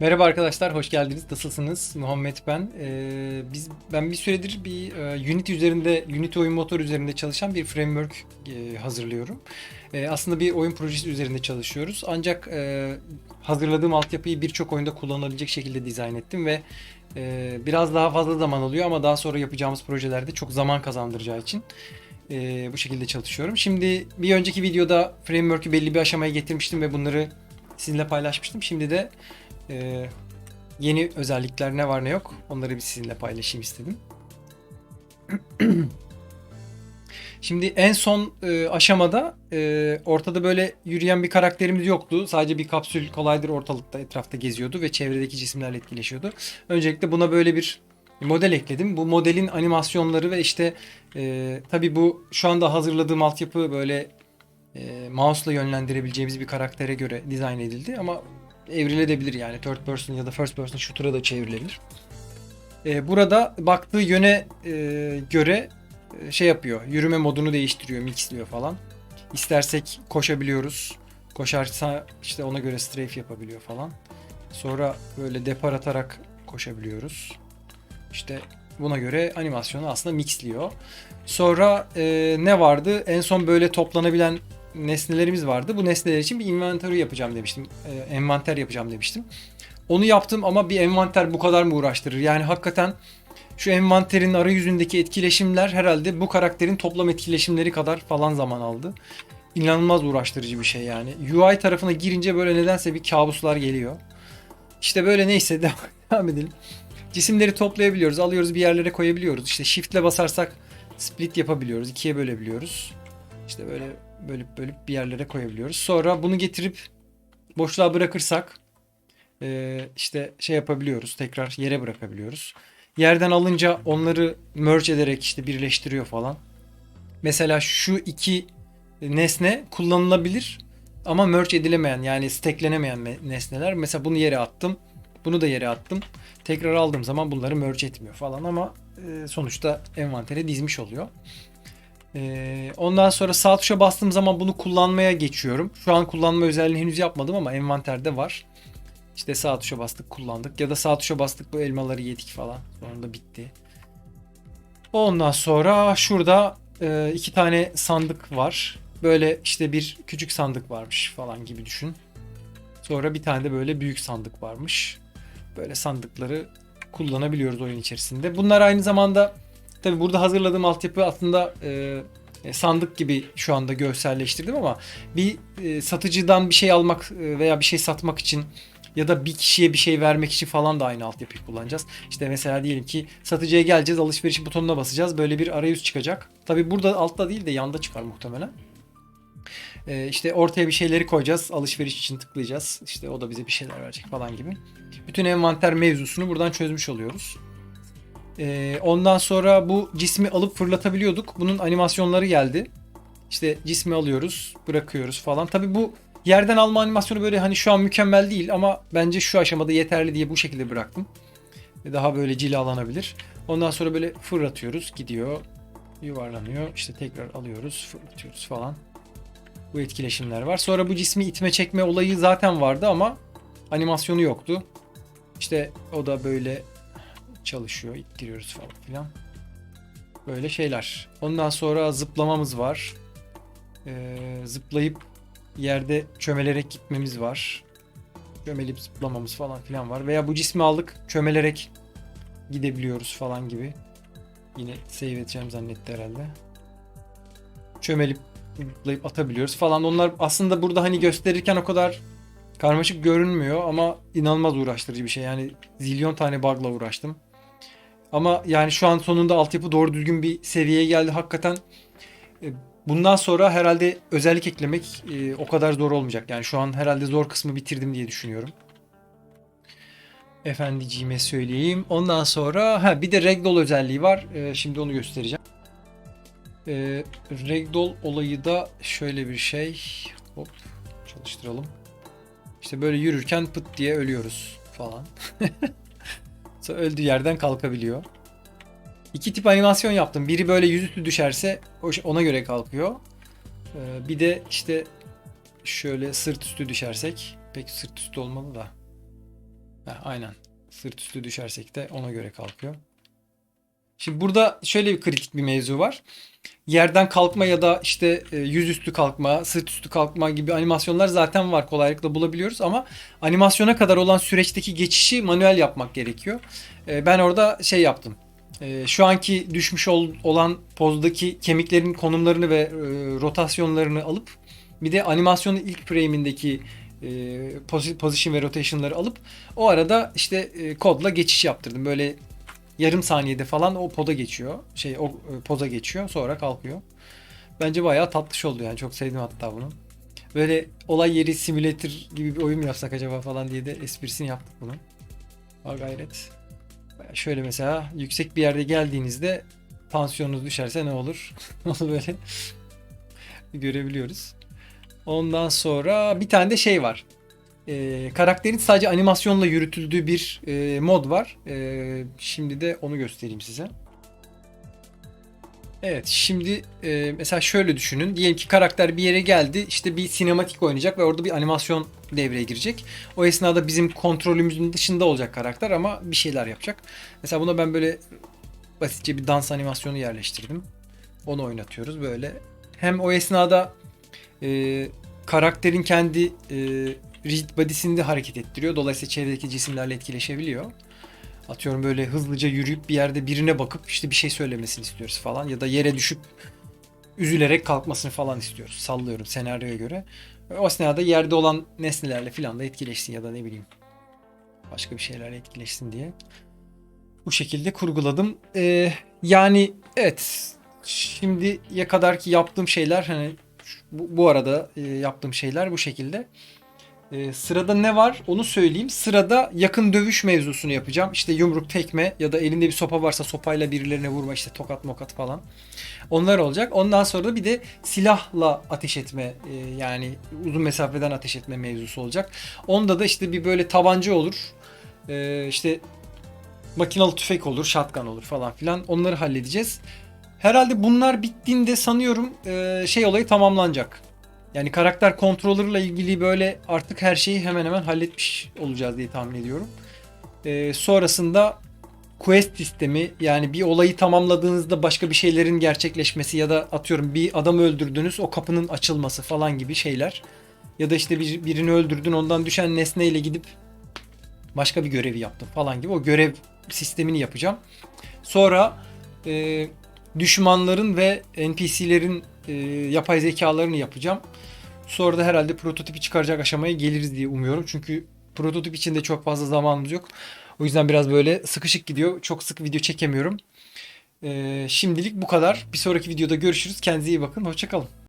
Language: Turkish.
Merhaba arkadaşlar, hoş geldiniz. Nasılsınız? Muhammed ben. Ee, biz ben bir süredir bir e, Unity üzerinde, Unity oyun motoru üzerinde çalışan bir framework e, hazırlıyorum. E, aslında bir oyun projesi üzerinde çalışıyoruz. Ancak e, hazırladığım altyapıyı birçok oyunda kullanılabilecek şekilde dizayn ettim ve e, biraz daha fazla zaman alıyor ama daha sonra yapacağımız projelerde çok zaman kazandıracağı için e, bu şekilde çalışıyorum. Şimdi bir önceki videoda framework'ü belli bir aşamaya getirmiştim ve bunları sizinle paylaşmıştım. Şimdi de ee, yeni özellikler ne var ne yok onları bir sizinle paylaşayım istedim. Şimdi en son e, aşamada e, ortada böyle yürüyen bir karakterimiz yoktu. Sadece bir kapsül collider ortalıkta etrafta geziyordu ve çevredeki cisimlerle etkileşiyordu. Öncelikle buna böyle bir model ekledim. Bu modelin animasyonları ve işte e, tabii bu şu anda hazırladığım altyapı böyle e, mouse'la yönlendirebileceğimiz bir karaktere göre dizayn edildi ama evrilebilir yani third person ya da first person shooter'a da çevrilebilir. Ee, burada baktığı yöne e, göre e, şey yapıyor. Yürüme modunu değiştiriyor, mixliyor falan. İstersek koşabiliyoruz. Koşarsa işte ona göre strafe yapabiliyor falan. Sonra böyle depar atarak koşabiliyoruz. İşte buna göre animasyonu aslında mixliyor. Sonra e, ne vardı? En son böyle toplanabilen nesnelerimiz vardı. Bu nesneler için bir inventörü yapacağım demiştim. E, envanter yapacağım demiştim. Onu yaptım ama bir envanter bu kadar mı uğraştırır? Yani hakikaten şu envanterin arayüzündeki etkileşimler herhalde bu karakterin toplam etkileşimleri kadar falan zaman aldı. İnanılmaz uğraştırıcı bir şey yani. UI tarafına girince böyle nedense bir kabuslar geliyor. İşte böyle neyse devam edelim. Cisimleri toplayabiliyoruz, alıyoruz bir yerlere koyabiliyoruz. İşte shiftle basarsak split yapabiliyoruz, ikiye bölebiliyoruz. İşte böyle bölüp bölüp bir yerlere koyabiliyoruz. Sonra bunu getirip boşluğa bırakırsak e, işte şey yapabiliyoruz. Tekrar yere bırakabiliyoruz. Yerden alınca onları merge ederek işte birleştiriyor falan. Mesela şu iki nesne kullanılabilir ama merge edilemeyen yani stacklenemeyen nesneler. Mesela bunu yere attım. Bunu da yere attım. Tekrar aldığım zaman bunları merge etmiyor falan ama e, sonuçta envantere dizmiş oluyor. Ee, ondan sonra sağ tuşa bastığım zaman bunu kullanmaya geçiyorum. Şu an kullanma özelliğini henüz yapmadım ama envanterde var. İşte sağ tuşa bastık kullandık. Ya da sağ tuşa bastık bu elmaları yedik falan. Sonra bitti. Ondan sonra şurada e, iki tane sandık var. Böyle işte bir küçük sandık varmış falan gibi düşün. Sonra bir tane de böyle büyük sandık varmış. Böyle sandıkları kullanabiliyoruz oyun içerisinde. Bunlar aynı zamanda Tabi burada hazırladığım altyapı aslında e, e, sandık gibi şu anda görselleştirdim ama bir e, satıcıdan bir şey almak e, veya bir şey satmak için ya da bir kişiye bir şey vermek için falan da aynı altyapıyı kullanacağız. İşte mesela diyelim ki satıcıya geleceğiz alışveriş butonuna basacağız böyle bir arayüz çıkacak. Tabi burada altta değil de yanda çıkar muhtemelen. Ee, işte ortaya bir şeyleri koyacağız. Alışveriş için tıklayacağız. İşte o da bize bir şeyler verecek falan gibi. Bütün envanter mevzusunu buradan çözmüş oluyoruz. Ee, ondan sonra bu cismi alıp fırlatabiliyorduk. Bunun animasyonları geldi. İşte cismi alıyoruz, bırakıyoruz falan. Tabi bu yerden alma animasyonu böyle hani şu an mükemmel değil ama bence şu aşamada yeterli diye bu şekilde bıraktım. Daha böyle cilalanabilir. Ondan sonra böyle fırlatıyoruz, gidiyor, yuvarlanıyor. İşte tekrar alıyoruz, fırlatıyoruz falan. Bu etkileşimler var. Sonra bu cismi itme çekme olayı zaten vardı ama animasyonu yoktu. İşte o da böyle çalışıyor. ittiriyoruz falan filan. Böyle şeyler. Ondan sonra zıplamamız var. Ee, zıplayıp yerde çömelerek gitmemiz var. Çömelip zıplamamız falan filan var. Veya bu cismi aldık çömelerek gidebiliyoruz falan gibi. Yine save edeceğim zannetti herhalde. Çömelip zıplayıp atabiliyoruz falan. Onlar aslında burada hani gösterirken o kadar karmaşık görünmüyor ama inanılmaz uğraştırıcı bir şey. Yani zilyon tane bug'la uğraştım. Ama yani şu an sonunda altyapı doğru düzgün bir seviyeye geldi. Hakikaten e, bundan sonra herhalde özellik eklemek e, o kadar zor olmayacak. Yani şu an herhalde zor kısmı bitirdim diye düşünüyorum. Efendiciğime söyleyeyim. Ondan sonra ha bir de ragdoll özelliği var. E, şimdi onu göstereceğim. Ragdoll olayı da şöyle bir şey. Hop çalıştıralım. İşte böyle yürürken pıt diye ölüyoruz falan. Öldüğü yerden kalkabiliyor. İki tip animasyon yaptım. Biri böyle yüzüstü düşerse ona göre kalkıyor. Ee, bir de işte şöyle sırt üstü düşersek. Pek sırt üstü olmalı da. Ha, aynen. Sırt üstü düşersek de ona göre kalkıyor. Şimdi burada şöyle bir kritik bir mevzu var. Yerden kalkma ya da işte e, yüzüstü kalkma, sırt üstü kalkma gibi animasyonlar zaten var. Kolaylıkla bulabiliyoruz ama animasyona kadar olan süreçteki geçişi manuel yapmak gerekiyor. E, Ben orada şey yaptım. E, Şu anki düşmüş ol- olan pozdaki kemiklerin konumlarını ve rotasyonlarını alıp bir de animasyonun ilk frame'indeki posi- position ve rotation'ları alıp o arada işte kodla geçiş yaptırdım. Böyle yarım saniyede falan o poda geçiyor. Şey o e, poza geçiyor sonra kalkıyor. Bence bayağı tatlış oldu yani çok sevdim hatta bunu. Böyle olay yeri simülatör gibi bir oyun mu yapsak acaba falan diye de esprisini yaptık bunu. Var gayret. Şöyle mesela yüksek bir yerde geldiğinizde tansiyonunuz düşerse ne olur? Onu böyle görebiliyoruz. Ondan sonra bir tane de şey var. Ee, karakterin sadece animasyonla yürütüldüğü bir e, mod var. Ee, şimdi de onu göstereyim size. Evet şimdi e, mesela şöyle düşünün. Diyelim ki karakter bir yere geldi. işte bir sinematik oynayacak ve orada bir animasyon devreye girecek. O esnada bizim kontrolümüzün dışında olacak karakter ama bir şeyler yapacak. Mesela buna ben böyle basitçe bir dans animasyonu yerleştirdim. Onu oynatıyoruz böyle. Hem o esnada e, karakterin kendi e, rigid body'sini de hareket ettiriyor. Dolayısıyla çevredeki cisimlerle etkileşebiliyor. Atıyorum böyle hızlıca yürüyüp bir yerde birine bakıp işte bir şey söylemesini istiyoruz falan. Ya da yere düşüp üzülerek kalkmasını falan istiyoruz. Sallıyorum senaryoya göre. O esnada yerde olan nesnelerle falan da etkileşsin ya da ne bileyim başka bir şeylerle etkileşsin diye. Bu şekilde kurguladım. Ee, yani evet şimdiye kadar ki yaptığım şeyler hani bu, bu arada e, yaptığım şeyler bu şekilde. E, sırada ne var onu söyleyeyim. Sırada yakın dövüş mevzusunu yapacağım. İşte yumruk, tekme ya da elinde bir sopa varsa sopayla birilerine vurma işte tokat mokat falan. Onlar olacak. Ondan sonra da bir de silahla ateş etme e, yani uzun mesafeden ateş etme mevzusu olacak. Onda da işte bir böyle tabanca olur. E, işte makinalı tüfek olur, shotgun olur falan filan. Onları halledeceğiz. Herhalde bunlar bittiğinde sanıyorum e, şey olayı tamamlanacak. Yani karakter controller'la ilgili böyle artık her şeyi hemen hemen halletmiş olacağız diye tahmin ediyorum. E, sonrasında quest sistemi yani bir olayı tamamladığınızda başka bir şeylerin gerçekleşmesi ya da atıyorum bir adamı öldürdünüz o kapının açılması falan gibi şeyler. Ya da işte bir, birini öldürdün ondan düşen nesneyle gidip başka bir görevi yaptın falan gibi o görev sistemini yapacağım. Sonra e, düşmanların ve NPC'lerin e, yapay zekalarını yapacağım. Sonra da herhalde prototipi çıkaracak aşamaya geliriz diye umuyorum. Çünkü prototip için de çok fazla zamanımız yok. O yüzden biraz böyle sıkışık gidiyor. Çok sık video çekemiyorum. E, şimdilik bu kadar. Bir sonraki videoda görüşürüz. Kendinize iyi bakın. Hoşçakalın.